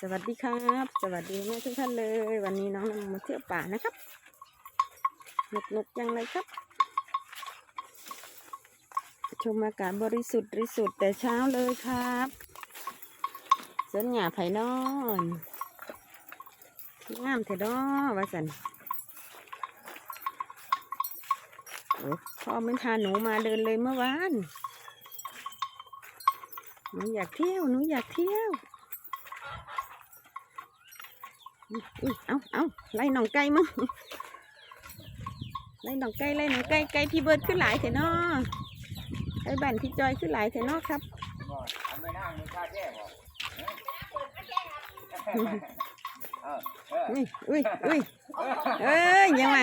สวัสดีครับ สวัสดีแม่ทุกท่านเลย วันนี้น้องนำมาเที่ยวป่านะครับหนุกนุกยังเลยครับ ชมอากาศบริสุทธิ์บริสุทธิ์แต่เช้าเลยครับสวนหญ้าไผ่นอนงามเถอะดอว่าสันโอ้พ่อไม่พาหนูมาเดินเลยเมื่อวานหนูอยากเที่ยวหนูอยากเที่ยว อุ้ยเอาเอาไล่หนองไก่มั้งไล่หนองไก่ไล่หนองไก่ไก่พี่เบิร์ดขึ้นหลายเถอะเนาะไก่บันพี่จอยขึ้นหลายเถอะเนาะครับทำไม่นั่งมีค่าแจ้งบอกเออเอออุ้ยอุ้ยอุ้ยเอ้ยยังไง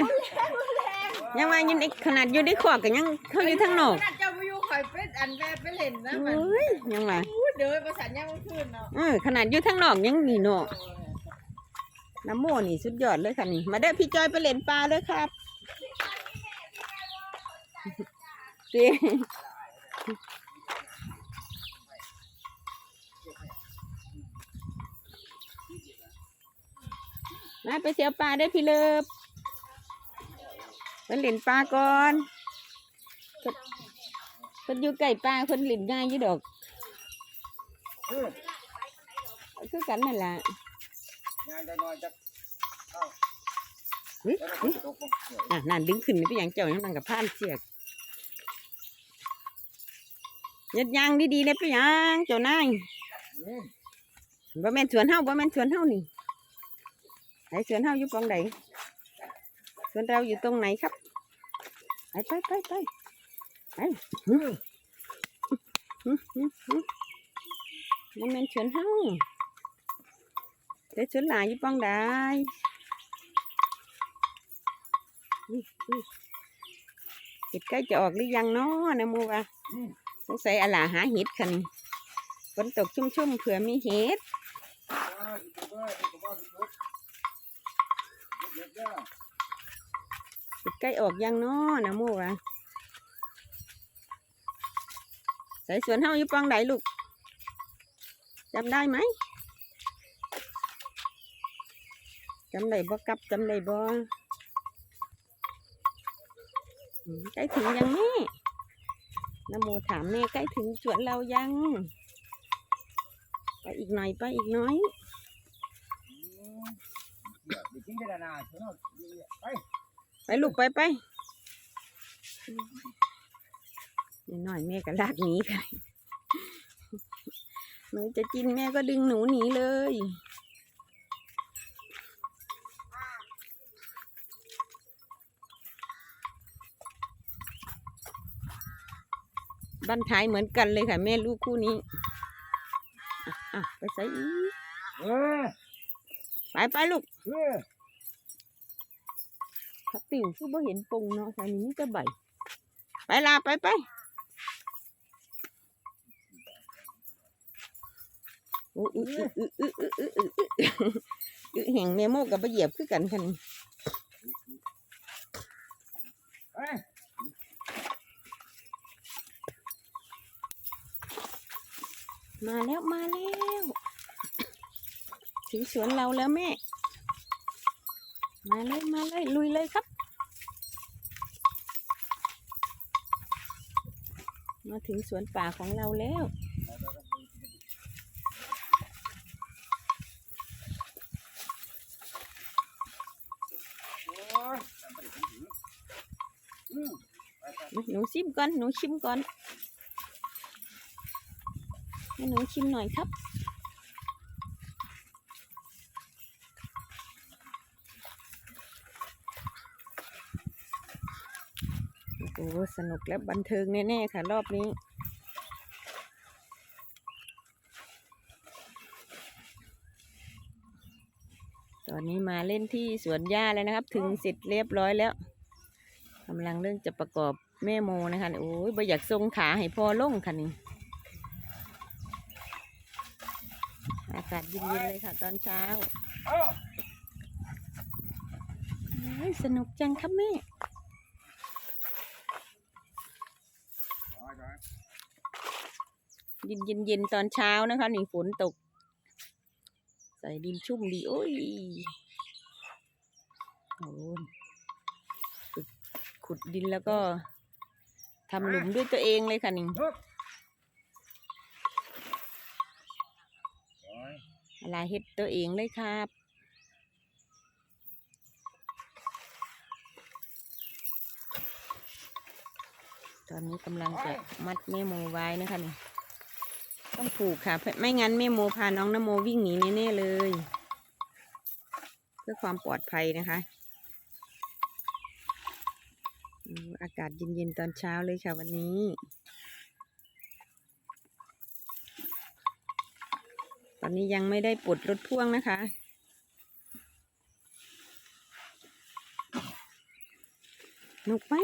ยังไงยังไอ้ขนาดอยู่ในขวากกันยังเขาอยู่ทางนอกเจ้าไปอยู่ข่อยเป็นอันแม่ไปเล่นนะโอมัน้ยยังไงพูดเด้อประสานยามกลางคืนเนาะเออขนาดอยู่ทางนอกยังนี่เนาะ น้ำโมนี่สุดยอดเลยค่ะนี่ มาได้พี่จอยไปเล่นปลาเลยครับเจ๊มาไปเสียวปลาได้พี่เลิฟไปเล่นปลาก่อนเพิ่นอยู่ใกล้ปลาเพิ่นเล่นง่ายอยู่ดอกคือกันนั่นแหละ งานจะนอนจะเฮ้ยแล้วก็เฮ้ยตกลงเกี่ยวอะนั่นดึงขึ้นนี่ไปอย่างเจ้าอย่างนั้นกับผ่านเสียกยัดยางดีๆเลยไปอย่างเจ้านายนี่บ่แม่นสวนเฮาบ่แม่นสวนเฮานี่ไหนสวนเฮาอยู่ปองใดสวนเราอยู่ตรงไหนครับไปไปไปไปไปหึหึหึหึบ่แม่นสวนเฮา แต่สวนหลายอยู่ปองใดอุ้ยอุ้ยเห็ดใกล้จะออกหรือยังเนาะนะโมวะอืมสงสัยอาหลาหาเห็ดคันฝนตกชุ่มๆเผื่อมีเห็ดเออที่ตกเลยที่ตกว่าที่ตกเด็กๆเด้อเห็ดใกล้ออกยังเนาะนะโมวะใส่สวนเฮาอยู่ปองไหนลูกจำได้ไหม จำได้บ่กลับจำได้บ่ใกล้ถึงยังแม่นโมถามแม่ใกล้ถึงสวนเรายัง ไปอีกหน่อยไปอีกน้อยไปลูกไปไปหน่อยแม่ก็ลากหนีค่ะหนูจะกินแม่ก็ดึงหนูหนีเลย บ้นท้ายเหมือนกันเลยค่ะ แม่ลูกคู่นี้อะไปใส่อีกไปไปลูกเออพักติ่วคือบ่เห็นปงเนาะใส่นี้ก็ใบไปลาไปไปโอ้อึอึอึอึอึอึอึอึอึแห่งเมโมกับไปเหยียบคือกันคันไป มาแล้วมาแล้วถึงสวนเราแล้วแม่ มาเลยมาเลยลุยเลยครับ มาถึงสวนป่าของเราแล้วโอ้ยทำไปถึงถึงอืมไปไปหนูชิมก่อนหนูชิมก่อน ให้หนูชิมหน่อยครับ โอ้โหสนุกและบันเทิงแน่ ๆ ค่ะ รอบนี้ตอนนี้มาเล่นที่สวนหญ้าแล้วนะครับ ถึงเสร็จเรียบร้อยแล้วกำลังเรื่องจะประกอบแม่โมนะคะ โอ้ยบ่อยากทรงขาให้พอลงค่ะนี่ อากาศเย็นๆเลยค่ะ ตอนเช้าเอ้าเฮ้ยสนุกจังครับแม่ไปไปเย็นเย็นๆตอนเช้านะคะนี่ฝนตกสใส่ดินชุ่มดี โอ้ยโอ้ยฝึกขุดดินแล้วก็ทำหลุมด้วยตัวเองเลยค่ะนี่ ฮึบโอ้ ยอะไรเฮ็ดตัวเองเลยครับตอนนี้กำลังจะมัดแม่โมไว้นะคะนี่ต้องผูกค่ะ ไม่งั้นแม่โมพาน้องนโมวิ่งหนีแน่ๆเลย เพื่อความปลอดภัยนะคะอากาศเย็นๆตอนเช้าเลยค่ะวันนี้ อนนี้ยังไม่ได้ปลดรถพ่วงนะคะหนุกไหม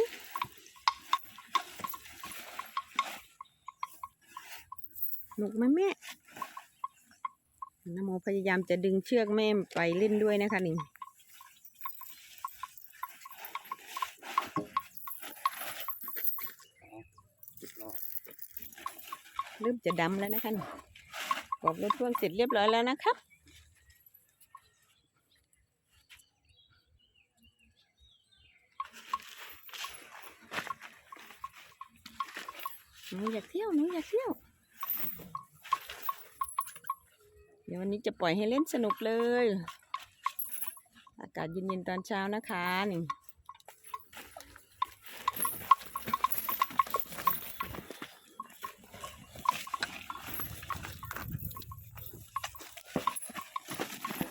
หนุกไหมแม่ นโมพยายามจะดึงเชือกแม่ไปเล่นด้วยนะคะนี่รอเริ่มจะดำแล้วนะคะนี่ กรอบรถพ่วงเสร็จเรียบร้อยแล้วนะครับหนูอยากเที่ยวหนูอยากเที่ยว เดี๋ยววันนี้จะปล่อยให้เล่นสนุกเลย อากาศเย็นๆตอนเช้านะคะนี่เดี๋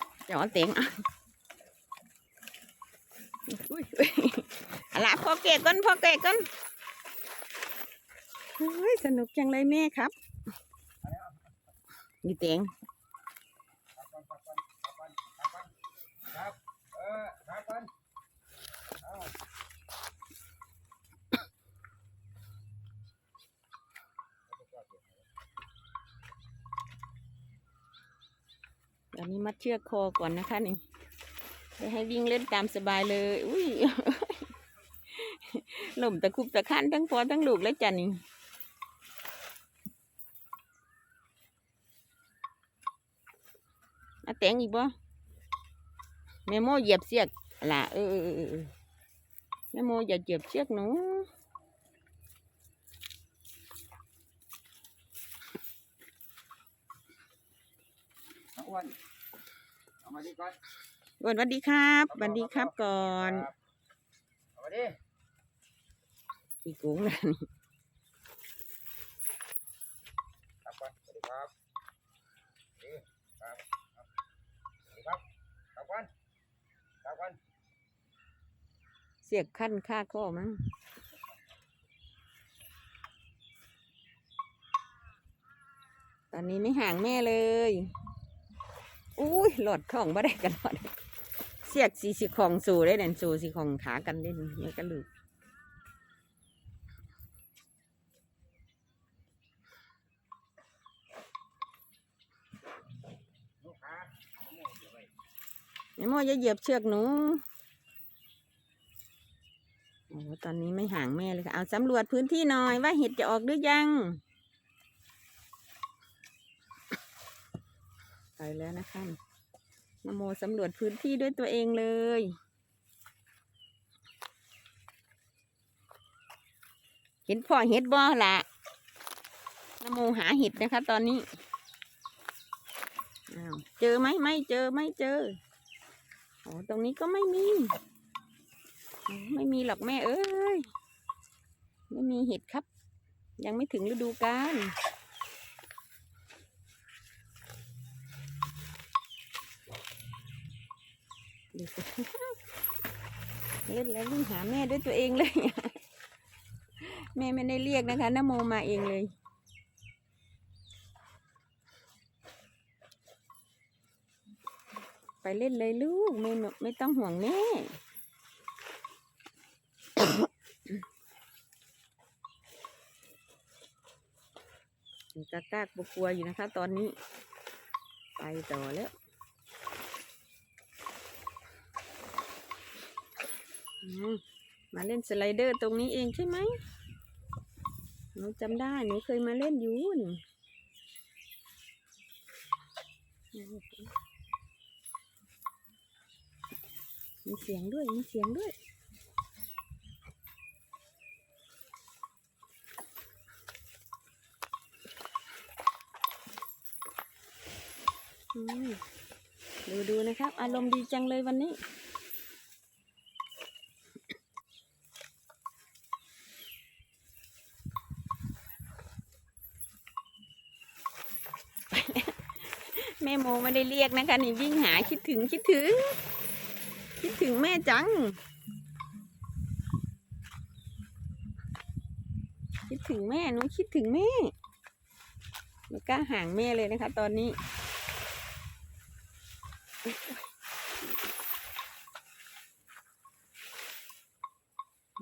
ยวเอนเต็งอะอุ้ยอุ้ยเอาละพอเกะก่อนพ่อเกะก่อนเฮ้ยสนุกจังเลยแม่ครับนี่เต็ง ครับเออครับกันเอา ตอนนี้มัดเชือกคอก่อนนะคะนี่จะให้วิ่งเล่นตามสบายเลย อุ้ยหล่มตะคุบตะคันทั้งพอทั้งลูกแล้วจ้ะนี่อาแตงอีกบ่แม่โมเหยียบเสียกล่ะเออเออเออแม่โมอย่าเหยียบเชือกหนูเอาอ้วน มาดีก่อนสวัสดีครับสวัสดีครับก่อนเอามาดิอีกุ้งนะนี่ครับก่อนสวัสดีครับดีครับครับสวัสดีครับครับก่อนครับก่อนเสียกขั้นค่าข้อมั้งตอนนี้ไม่ห่างแม่เลย อุ้ยหลอดของบ่ได้กันหลอดเสียกสีสีของสู่ได้เด่นสู่สีของขากันเล่นไม่กันลูกลูกค้หมูเดี๋ยวไปแม่โมอย่าเหยียบเชือกหนูโอ้ตอนนี้ไม่ห่างแม่เลยค่ะ เอาสำรวจพื้นที่หน่อยว่าเห็ดจะออกหรือยัง ไปแล้วนะคะนโมสำรวจพื้นที่ด้วยตัวเองเลย เห็นพ่อเห็ดบ่ละนโมหาเห็ดนะคะ ตอนนี้เจอไหมไม่เจอไม่เจอโอตรงนี้ก็ไม่มี ไม่มีหรอกแม่เอ้ย ไม่มีเห็ดครับ ยังไม่ถึงฤดูกาล ดูสิเล่นแล้ววิ่งหาแม่ด้วยตัวเองเลย แม่ไม่ได้เรียกนะคะนโมมาเองเลย ไปเล่นเลยลูกไม่ไม่ต้องห่วงแม่ตากากกลัวอยู่นะคะ ตอนนี้ ไปต่อแล้ว มาเล่นสไลเดอร์ตรงนี้เองใช่ไหมหนูจำได้หนูเคยมาเล่นอยู่นี่มีเสียงด้วย มีเสียงด้วย ดูดูนะครับ อารมณ์ดีจังเลยวันนี้ แม่โมไม่ได้เรียกนะคะนี่วิ่งหาคิดถึงคิดถึง คิดถึงแม่จัง คิดถึงแม่หนูคิดถึงแม่ไม่กล้าห่างแม่เลยนะคะ ตอนนี้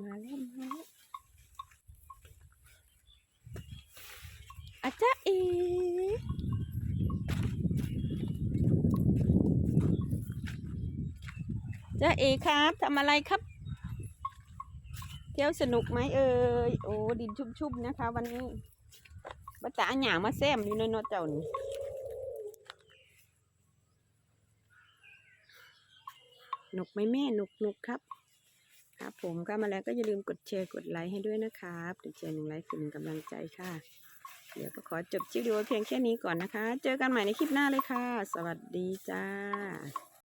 มาแล้วมาแล้วอาจารย์เอ จ้าเอครับทำอะไรครับ เที่ยวสนุกไหมเอ่ยโอ้ดินชุ่มๆนะคะ วันนี้บัตาหยางมาแซมอยู่ในนอเจ้านี่หนกไหมแม่หนกหนกครับ ครับ ผมก็มาแล้วก็อย่าลืมกดแชร์กดไลค์ให้ด้วยนะครับกดแชร์หนึ่งไลค์คือหนึ่งกำลังใจค่ะ เดี๋ยวก็ขอจบคลิปวิดีโอเพียงแค่นี้ก่อนนะคะ เจอกันใหม่ในคลิปหน้าเลยค่ะ สวัสดีจ้า